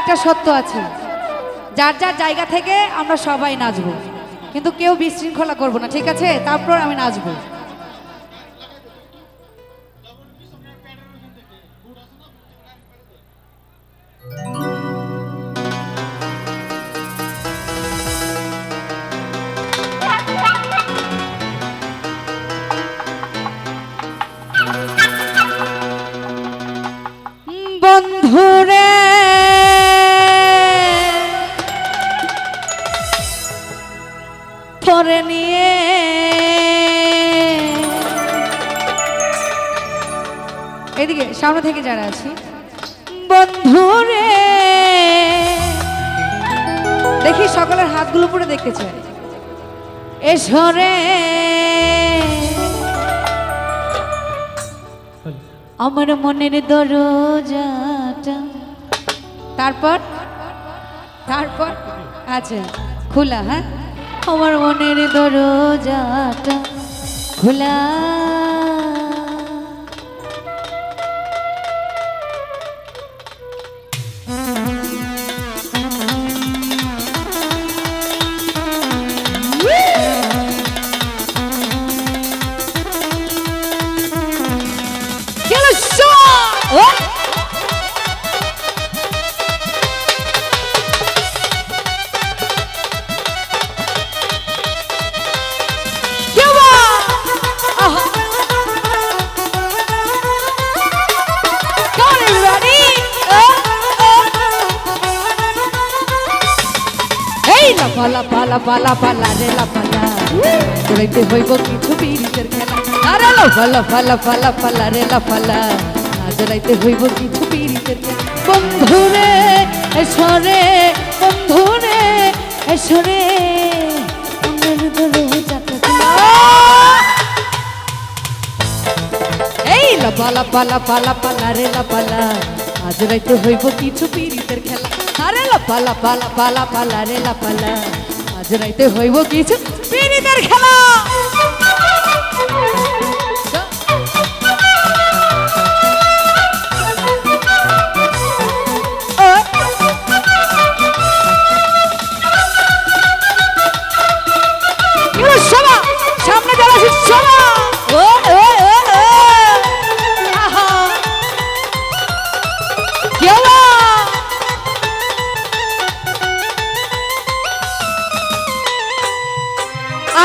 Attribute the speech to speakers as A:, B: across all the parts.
A: একটা সত্য আছে। যার যার জায়গা থেকে আমরা সবাই নাচবো। কিন্তু কেউ বিশৃঙ্খলা করব না, ঠিক আছে? তারপর আমি নাচবো। সামনে থেকে যারা আছি। বন্ধুরে। দেখি সকলের হাতগুলো পরে দেখতে চাই। এসরে আমার মনের দরজাটা। তারপর? তারপর? আচ্ছা খোলা হ্যাঁ? আমার মনের দরজাটা খোলা। Oh, oh. লাফা লাফা লাফা লারে লাফা লা তোরাইতে হইব কিছু পীড়িতের খেলা আরে লাফা লাফা লাফা লাফা লারে লাফা লা আজরাইতে হইব কিছু পীড়িতের বন্ধুরে, এসরে বন্ধুরে, এসরে। এই লাপা লাপা লাপা লাপা লারে লাপা, লা। আজ রাইতে হইব কিছু পীড়িতের খেলা। আরে লাপা লাপা লাপা লাপা লারে লাপা, লা। আজ রাইতে হইব কিছু পীড়িতের খেলা।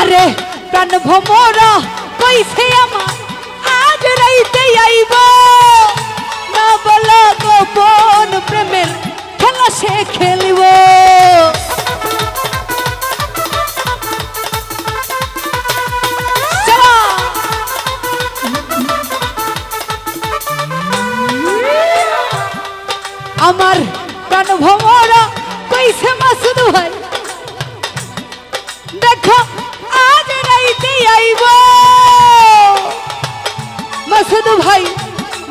A: আরে প্রাণ ভমরা কইছে আমার, আজ রাইতে আইব। না বলা গোপন প্রেমের খেলা সে খেলিব। আমার প্রাণ ভমরা কইছে মাসুদ ভাই। আইব মাসুদ ভাই,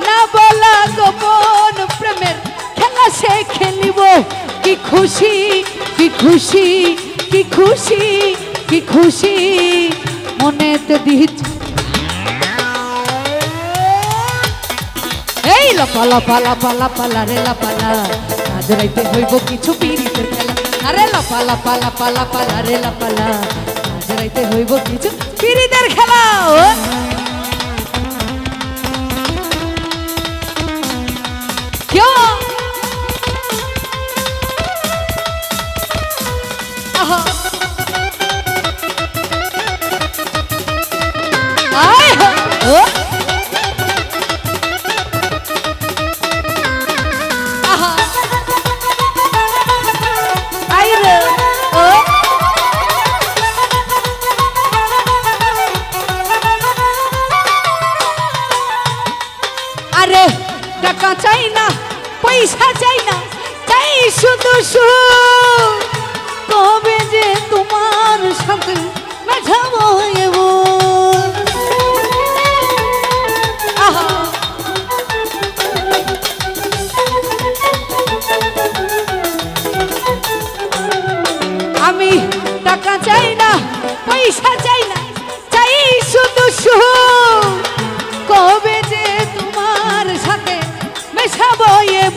A: না বলা গোপন প্রেমের খেলা সে খেলিব। কি খুশি কি খুশি কি খুশি কি খুশি, মনেতে দিচ্ছি এই লাপা লাপা লাপা লাপা লারে লাপালা আজ রাইতে হইব কিছু পীড়িতের খেলা। আরে লাপা লাপা লাপা লাপা লারে লাপালা আজ রাইতে হইব কিছু। পীড়িতের খেলা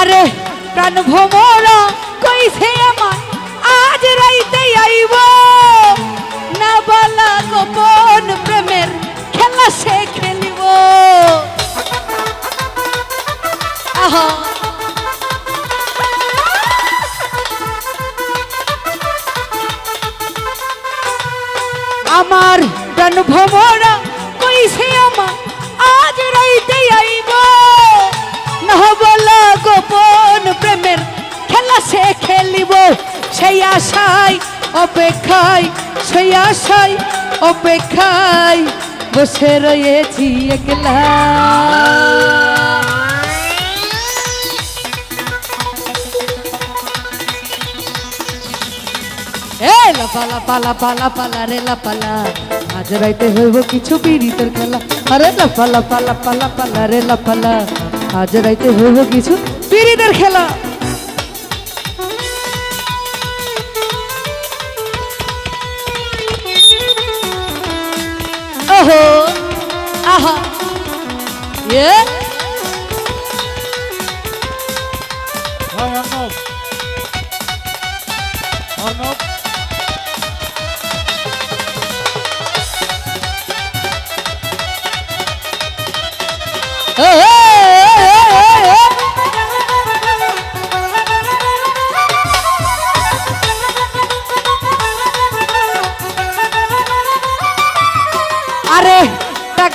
A: আরে প্রাণ ভ্রমরা গোপন প্রেমের খেলা সে খেলিব। সেই আশায় অপেক্ষায়, সেই আশায় অপেক্ষায় বসে রয়েছি একলা। এ লাপালা পালা পালা পালা রে লাপালা আজ রাইতে হইব কিছু পীড়িতের খেলা। আরে লাপালা পালা পালা পালা রে লাপালা আজ রাইতে হইব কিছু। পীড়িতের খেলা। ওহো আহা। এ?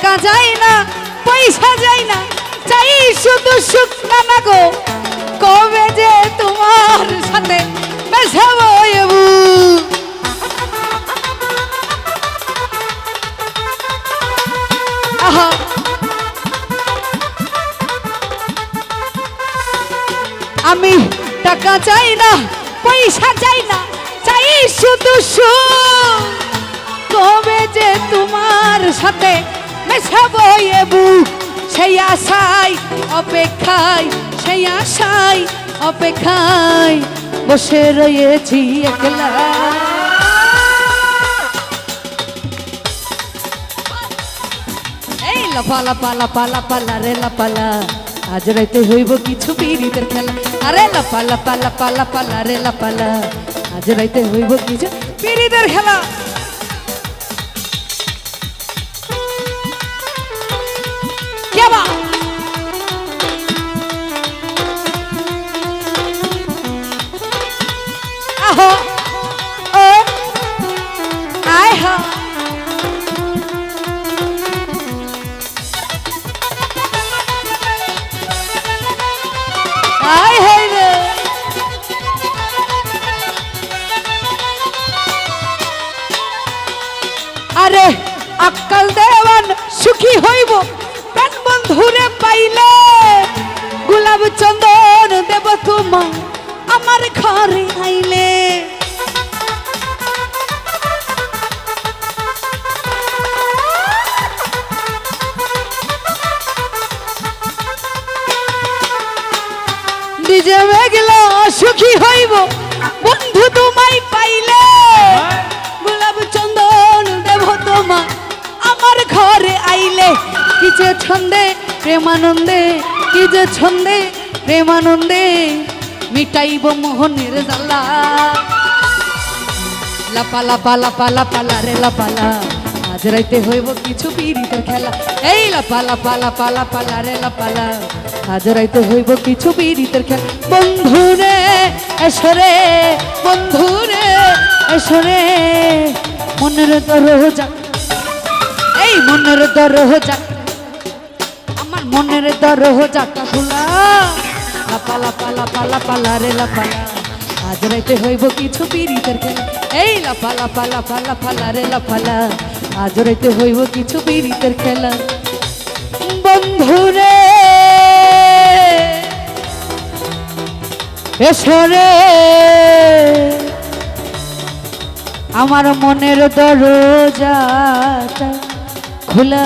A: টাকা যায় না, পয়সা যায় না। চাই শুধু সুখ না গো কবে যে তোমার সাথে আহা। আমি টাকা চাই না, পয়সা চাই না, চাই শুধু সুখ। কবে যে তোমার সাথে মেশাবো এবু, সেই আশায় অপেক্ষায়, সেই আশায় অপেক্ষায় বসে রয়েছি একলা। এই লাপা লাপা লাপা লাপা রে লাপালা আজ রাইতে হইব কিছু পীড়িতের খেলা। আরে লাপা লাপা লাপা লাপা রে লাপালা আজ রাইতে হইব কিছু পীড়িতের খেলা। আয় হায় রে। আরে আক্কাল দেওয়ান সুখী হইব। প্রাণ বন্ধুরে পাইলে গোলাপ চন্দন দেব তোমা। আমার ঘরে আইলে যে ছন্দে প্রেমানন্দে, কি যে ছন্দে প্রেমানন্দে, মিটাইব মোহনের জ্বালা। লাপা লাপা লাপা লাপা, লা রে লাপালা আজ রাইতে হইব কিছু পীড়িতের খেলা। এই লাপা লাপা লাপা লাপা, লা রে লাপালা আজ রাইতে হইব কিছু পীড়িতের খেলা। বন্ধুরে এসরে বন্ধুরে এসরে মনের দরজা। এই মনের দরজা। মনের দরজাটা খোলা লাপা লাপা লাপা লাপা লা রে লাপালা আজ রাইতে হইব কিছু পিরিতের খেলা। এই লাফা লাফা লাফা লাফা লারে লাফালা আজ রাইতে হইব কিছু পিরিতের খেলা। বন্ধুরে এসরে আমার মনের দরজাটা খোলা